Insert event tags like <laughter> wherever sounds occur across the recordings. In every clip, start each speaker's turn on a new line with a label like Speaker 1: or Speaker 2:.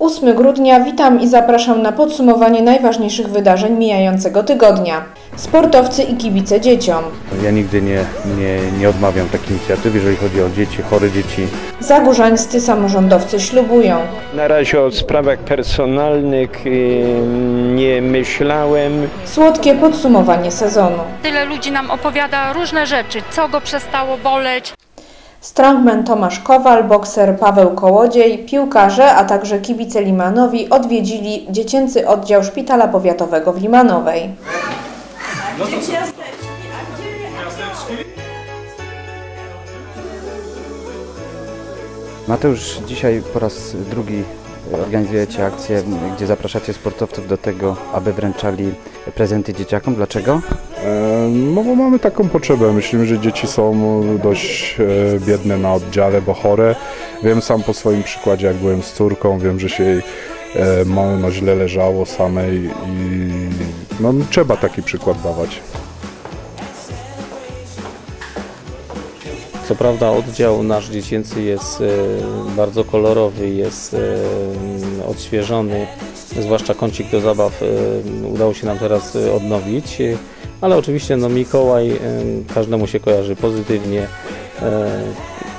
Speaker 1: 8 grudnia witam i zapraszam na podsumowanie najważniejszych wydarzeń mijającego tygodnia. Sportowcy i kibice dzieciom.
Speaker 2: Ja nigdy nie, nie, nie odmawiam takiej inicjatywy, jeżeli chodzi o dzieci, chore dzieci.
Speaker 1: Zagórzańscy samorządowcy ślubują.
Speaker 3: Na razie o sprawach personalnych y, nie myślałem.
Speaker 1: Słodkie podsumowanie sezonu.
Speaker 4: Tyle ludzi nam opowiada różne rzeczy, co go przestało boleć.
Speaker 1: Strongman Tomasz Kowal, bokser Paweł Kołodziej, piłkarze, a także kibice Limanowi odwiedzili dziecięcy oddział Szpitala Powiatowego w Limanowej.
Speaker 2: Mateusz, dzisiaj po raz drugi organizujecie akcję, gdzie zapraszacie sportowców do tego, aby wręczali prezenty dzieciakom. Dlaczego?
Speaker 5: E, No bo mamy taką potrzebę. Myślimy, że dzieci są dość e, biedne na oddziale, bo chore. Wiem sam po swoim przykładzie, jak byłem z córką, wiem, że się jej no, źle leżało samej i no, trzeba taki przykład dawać.
Speaker 6: Co prawda oddział nasz dziecięcy jest e, bardzo kolorowy, jest e, odświeżony, zwłaszcza kącik do zabaw e, udało się nam teraz odnowić, ale oczywiście no, Mikołaj każdemu się kojarzy pozytywnie.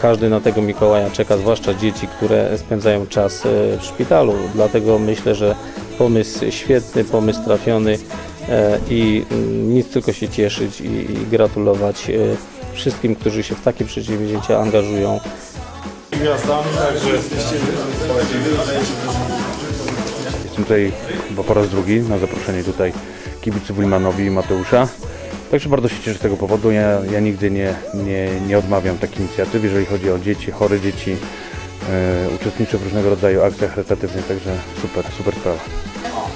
Speaker 6: Każdy na tego Mikołaja czeka, zwłaszcza dzieci, które spędzają czas w szpitalu. Dlatego myślę, że pomysł świetny, pomysł trafiony i mm, nic tylko się cieszyć i, gratulować wszystkim, którzy się w takie przedsięwzięcia angażują.
Speaker 2: Jestem tutaj chyba po raz drugi na zaproszenie tutaj kibiców Limanowi i Mateusza. Także bardzo się cieszę z tego powodu. Ja, ja nigdy nie, nie, nie odmawiam takiej inicjatywy, jeżeli chodzi o dzieci, chore dzieci. E, uczestniczę w różnego rodzaju akcjach charytatywnych, także super, super sprawa.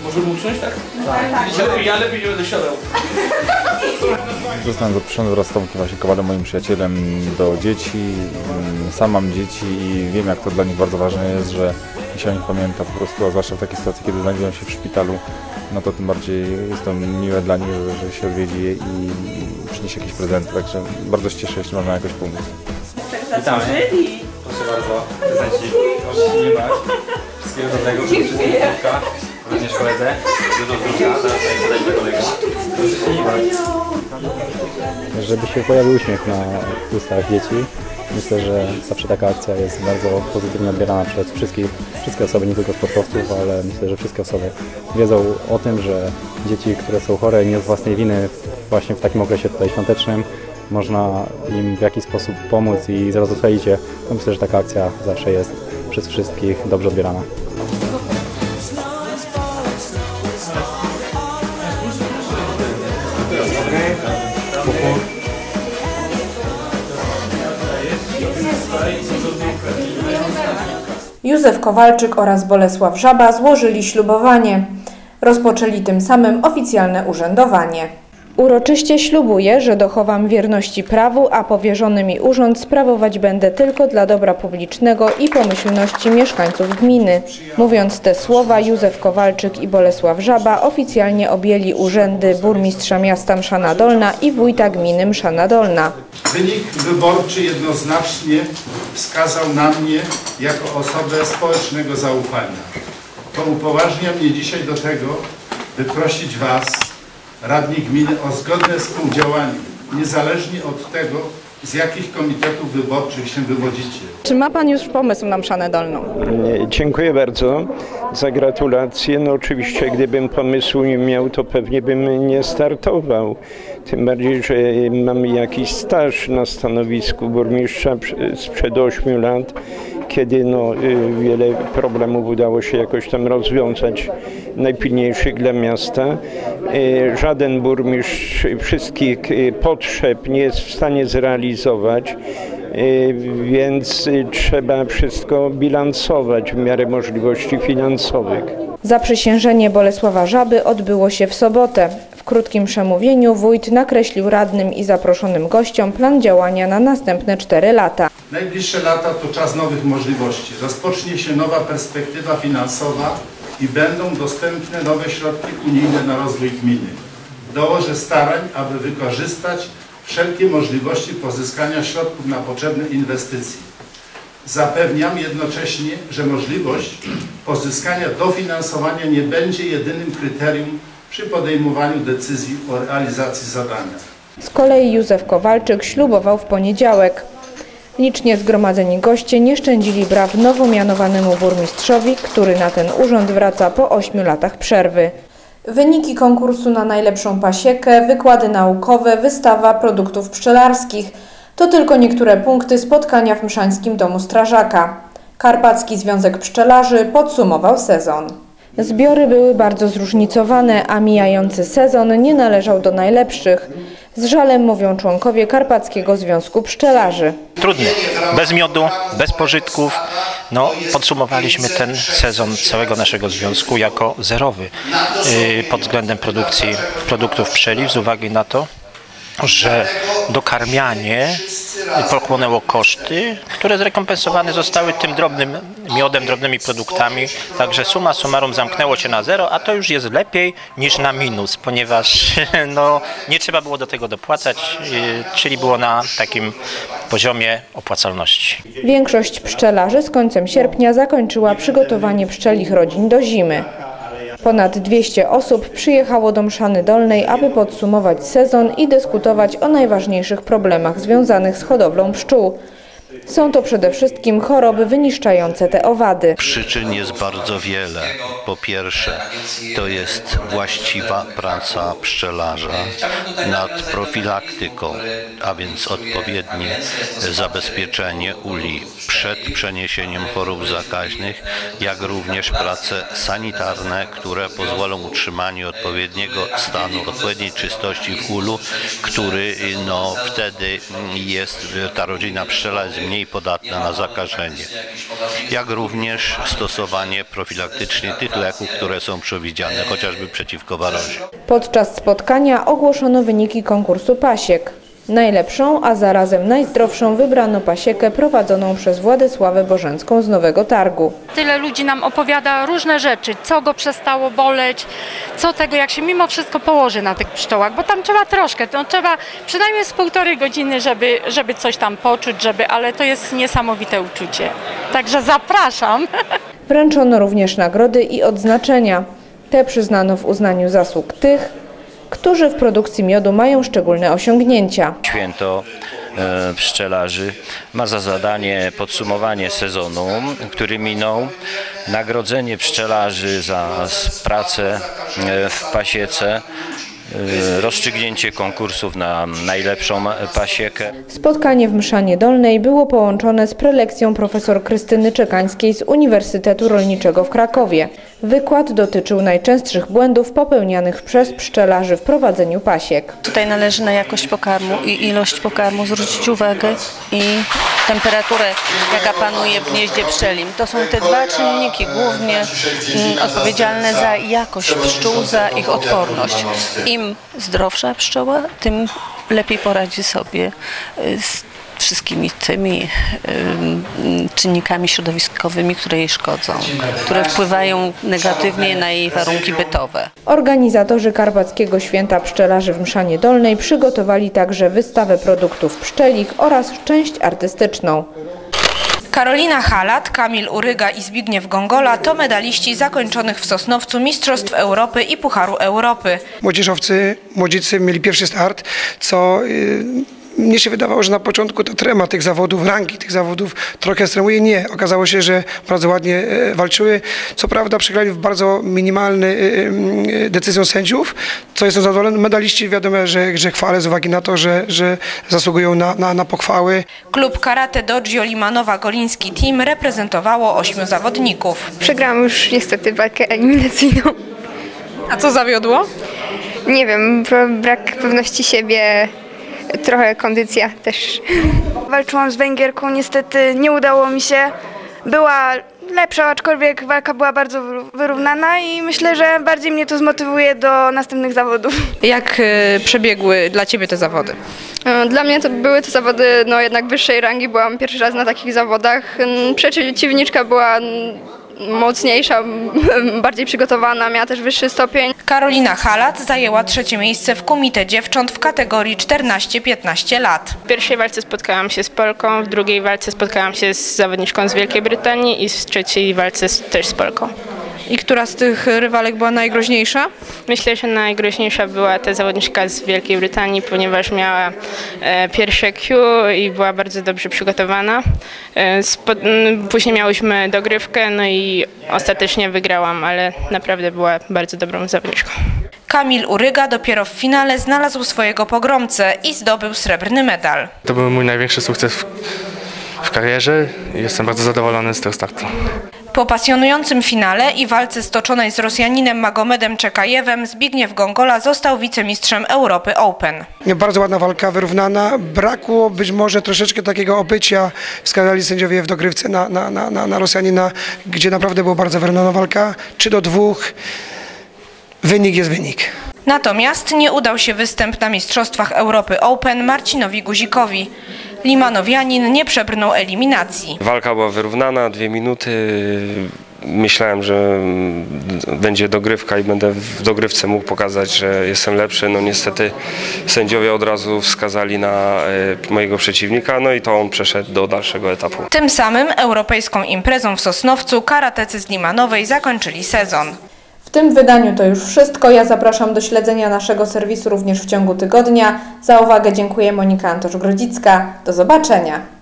Speaker 7: Możemy usiąść, tak? Tak. Ja lepiej nie będę siadał.
Speaker 8: Zostałem zaproszony wraz z Tomkiem właśnie Kowalem, moim przyjacielem, do dzieci. Sam mam dzieci i wiem, jak to dla nich bardzo ważne jest, że się o nich pamięta po prostu, a zwłaszcza w takiej sytuacji, kiedy znajdują się w szpitalu, no to tym bardziej jest to miłe dla nich, że, że się odwiedzi je i przyniesie jakieś prezenty, także bardzo się cieszę, jeśli można jakoś pomóc.
Speaker 7: Witamy. Proszę bardzo, prezencik. Proszę się nie bać. Wszystkiego dobrego, zdrówka. Również koledze. Dużo bać.
Speaker 9: żeby się pojawił uśmiech na ustach dzieci. Myślę, że zawsze taka akcja jest bardzo pozytywnie odbierana przez wszystkich, wszystkie osoby, nie tylko sportowców, ale myślę, że wszystkie osoby wiedzą o tym, że dzieci, które są chore nie z własnej winy właśnie w takim okresie tutaj świątecznym, można im w jakiś sposób pomóc i zrozumieć je. To myślę, że taka akcja zawsze jest przez wszystkich dobrze odbierana.
Speaker 1: Józef Kowalczyk oraz Bolesław Żaba złożyli ślubowanie. Rozpoczęli tym samym oficjalne urzędowanie. Uroczyście ślubuję, że dochowam wierności prawu, a powierzony mi urząd sprawować będę tylko dla dobra publicznego i pomyślności mieszkańców gminy. Mówiąc te słowa, Józef Kowalczyk i Bolesław Żaba oficjalnie objęli urzędy burmistrza miasta Mszana Dolna i wójta gminy Mszana Dolna.
Speaker 10: Wynik wyborczy jednoznacznie wskazał na mnie jako osobę społecznego zaufania. To upoważnia mnie dzisiaj do tego, by prosić Was, radni gminy, o zgodne współdziałanie, niezależnie od tego, z jakich komitetów wyborczych się wywodzicie.
Speaker 1: Czy ma Pan już pomysł na Mszanę Dolną?
Speaker 3: Nie, Dziękuję bardzo za gratulacje. No oczywiście gdybym pomysłu nie miał, to pewnie bym nie startował. Tym bardziej, że mam jakiś staż na stanowisku burmistrza prze- sprzed 8 lat, kiedy no, y, wiele problemów udało się jakoś tam rozwiązać, najpilniejszych dla miasta. Y, Żaden burmistrz wszystkich y, potrzeb nie jest w stanie zrealizować. Więc trzeba wszystko bilansować w miarę możliwości finansowych.
Speaker 1: Zaprzysiężenie Bolesława Żaby odbyło się w sobotę. W krótkim przemówieniu wójt nakreślił radnym i zaproszonym gościom plan działania na następne 4 lata.
Speaker 10: Najbliższe lata to czas nowych możliwości. Rozpocznie się nowa perspektywa finansowa i będą dostępne nowe środki unijne na rozwój gminy. Dołożę starań, aby wykorzystać wszelkie możliwości pozyskania środków na potrzebne inwestycje. Zapewniam jednocześnie, że możliwość pozyskania dofinansowania nie będzie jedynym kryterium przy podejmowaniu decyzji o realizacji zadania.
Speaker 1: Z kolei Józef Kowalczyk ślubował w poniedziałek. Licznie zgromadzeni goście nie szczędzili braw nowo mianowanemu burmistrzowi, który na ten urząd wraca po ośmiu latach przerwy. Wyniki konkursu na najlepszą pasiekę, wykłady naukowe, wystawa produktów pszczelarskich to tylko niektóre punkty spotkania w Mszańskim Domu Strażaka. Karpacki Związek Pszczelarzy podsumował sezon. Zbiory były bardzo zróżnicowane, a mijający sezon nie należał do najlepszych. Z żalem mówią członkowie Karpackiego Związku Pszczelarzy.
Speaker 11: trudny. Bez miodu, bez pożytków. No, podsumowaliśmy ten sezon całego naszego związku jako zerowy yy, pod względem produkcji produktów pszczeli z uwagi na to, że dokarmianie pochłonęło koszty, które zrekompensowane zostały tym drobnym miodem, drobnymi produktami. Także suma summarum zamknęło się na zero, a to już jest lepiej niż na minus, ponieważ <laughs> no, nie trzeba było do tego dopłacać, yy, czyli było na takim poziomie opłacalności.
Speaker 1: Większość pszczelarzy z końcem sierpnia zakończyła przygotowanie pszczelich rodzin do zimy. Ponad 200 osób przyjechało do Mszany Dolnej, aby podsumować sezon i dyskutować o najważniejszych problemach związanych z hodowlą pszczół. Są to przede wszystkim choroby wyniszczające te owady.
Speaker 12: Przyczyn jest bardzo wiele. Po pierwsze, to jest właściwa praca pszczelarza nad profilaktyką, a więc odpowiednie zabezpieczenie uli przed przeniesieniem chorób zakaźnych, jak również prace sanitarne, które pozwolą utrzymaniu odpowiedniego stanu, odpowiedniej czystości w ulu, który no, wtedy jest, ta rodzina pszczela jest mniej podatna na zakażenie. Jak również stosowanie profilaktycznie tych leków, które są przewidziane, chociażby przeciwko warozie.
Speaker 1: Podczas spotkania ogłoszono wyniki konkursu pasiek. Najlepszą, a zarazem najzdrowszą wybrano pasiekę prowadzoną przez Władysławę Bożęcką z Nowego Targu.
Speaker 4: Tyle ludzi nam opowiada różne rzeczy, co go przestało boleć, co tego, jak się mimo wszystko położy na tych pszczołach, bo tam trzeba troszkę, to trzeba przynajmniej z półtorej godziny, żeby, żeby coś tam poczuć, żeby, ale to jest niesamowite uczucie. Także zapraszam.
Speaker 1: Wręczono również nagrody i odznaczenia. Te przyznano w uznaniu zasług tych, którzy w produkcji miodu mają szczególne osiągnięcia.
Speaker 11: Święto e, pszczelarzy ma za zadanie podsumowanie sezonu, który minął, nagrodzenie pszczelarzy za pracę e, w pasiece, e, rozstrzygnięcie konkursów na najlepszą pasiekę.
Speaker 1: Spotkanie w Mszanie Dolnej było połączone z prelekcją profesor Krystyny Czekańskiej z Uniwersytetu Rolniczego w Krakowie. Wykład dotyczył najczęstszych błędów popełnianych przez pszczelarzy w prowadzeniu pasiek.
Speaker 13: Tutaj należy na jakość pokarmu i ilość pokarmu zwrócić uwagę i temperaturę, jaka panuje w gnieździe pszczelim. To są te dwa czynniki głównie mm, odpowiedzialne za jakość pszczół, za ich odporność. Im zdrowsza pszczoła, tym lepiej poradzi sobie y, z wszystkimi tymi ym, czynnikami środowiskowymi, które jej szkodzą, które wpływają negatywnie na jej warunki bytowe.
Speaker 1: Organizatorzy Karpackiego Święta Pszczelarzy w Mszanie Dolnej przygotowali także wystawę produktów pszczelich oraz część artystyczną. Karolina Halat, Kamil Uryga i Zbigniew Gongola to medaliści zakończonych w Sosnowcu Mistrzostw Europy i Pucharu Europy.
Speaker 14: Młodzieżowcy, młodzicy mieli pierwszy start, co y, mnie się wydawało, że na początku ta trema tych zawodów, rangi tych zawodów trochę ekstremuje. Nie, okazało się, że bardzo ładnie e, walczyły. Co prawda przegrali w bardzo minimalny e, e, decyzją sędziów, co jestem zadowolony. Medaliści wiadomo, że, że chwalę z uwagi na to, że, że zasługują na, na, na pochwały.
Speaker 1: Klub Karate Dojo Limanowa-Goliński Team reprezentowało ośmiu zawodników.
Speaker 15: Przegrałam już niestety walkę eliminacyjną.
Speaker 1: A co zawiodło?
Speaker 15: Nie wiem, bra- brak pewności siebie, trochę kondycja też.
Speaker 16: Walczyłam z Węgierką, niestety nie udało mi się. Była lepsza, aczkolwiek walka była bardzo wyrównana i myślę, że bardziej mnie to zmotywuje do następnych zawodów.
Speaker 1: Jak e, przebiegły dla Ciebie te zawody?
Speaker 15: E, Dla mnie to były to zawody no, jednak wyższej rangi, byłam pierwszy raz na takich zawodach. Przeciwniczka była mocniejsza, <laughs> bardziej przygotowana, miała też wyższy stopień.
Speaker 1: Karolina Halat zajęła trzecie miejsce w kumite dziewcząt w kategorii 14-15 lat.
Speaker 17: W pierwszej walce spotkałam się z Polką, w drugiej walce spotkałam się z zawodniczką z Wielkiej Brytanii i w trzeciej walce też z Polką.
Speaker 1: I która z tych rywalek była najgroźniejsza?
Speaker 17: Myślę, że najgroźniejsza była ta zawodniczka z Wielkiej Brytanii, ponieważ miała e, pierwsze Q i była bardzo dobrze przygotowana. E, spo, m, później miałyśmy dogrywkę, no i ostatecznie wygrałam, ale naprawdę była bardzo dobrą zawodniczką.
Speaker 1: Kamil Uryga dopiero w finale znalazł swojego pogromcę i zdobył srebrny medal.
Speaker 18: To był mój największy sukces w, w karierze i jestem bardzo zadowolony z tego startu.
Speaker 1: Po pasjonującym finale i walce stoczonej z Rosjaninem Magomedem Czekajewem Zbigniew Gongola został wicemistrzem Europy Open.
Speaker 14: Bardzo ładna walka, wyrównana. Brakło być może troszeczkę takiego obycia, wskazali sędziowie w dogrywce na, na, na, na, na Rosjanina, gdzie naprawdę była bardzo wyrównana walka. 3 do 2. Wynik jest wynik.
Speaker 1: Natomiast nie udał się występ na Mistrzostwach Europy Open Marcinowi Guzikowi. Limanowianin nie przebrnął eliminacji.
Speaker 19: Walka była wyrównana, dwie minuty. Myślałem, że będzie dogrywka i będę w dogrywce mógł pokazać, że jestem lepszy. No niestety sędziowie od razu wskazali na e, mojego przeciwnika, no i to on przeszedł do dalszego etapu.
Speaker 1: Tym samym europejską imprezą w Sosnowcu karatecy z Limanowej zakończyli sezon. Tym wydaniu to już wszystko. Ja zapraszam do śledzenia naszego serwisu również w ciągu tygodnia. Za uwagę dziękuję Monika Antosz-Grodzicka. Do zobaczenia.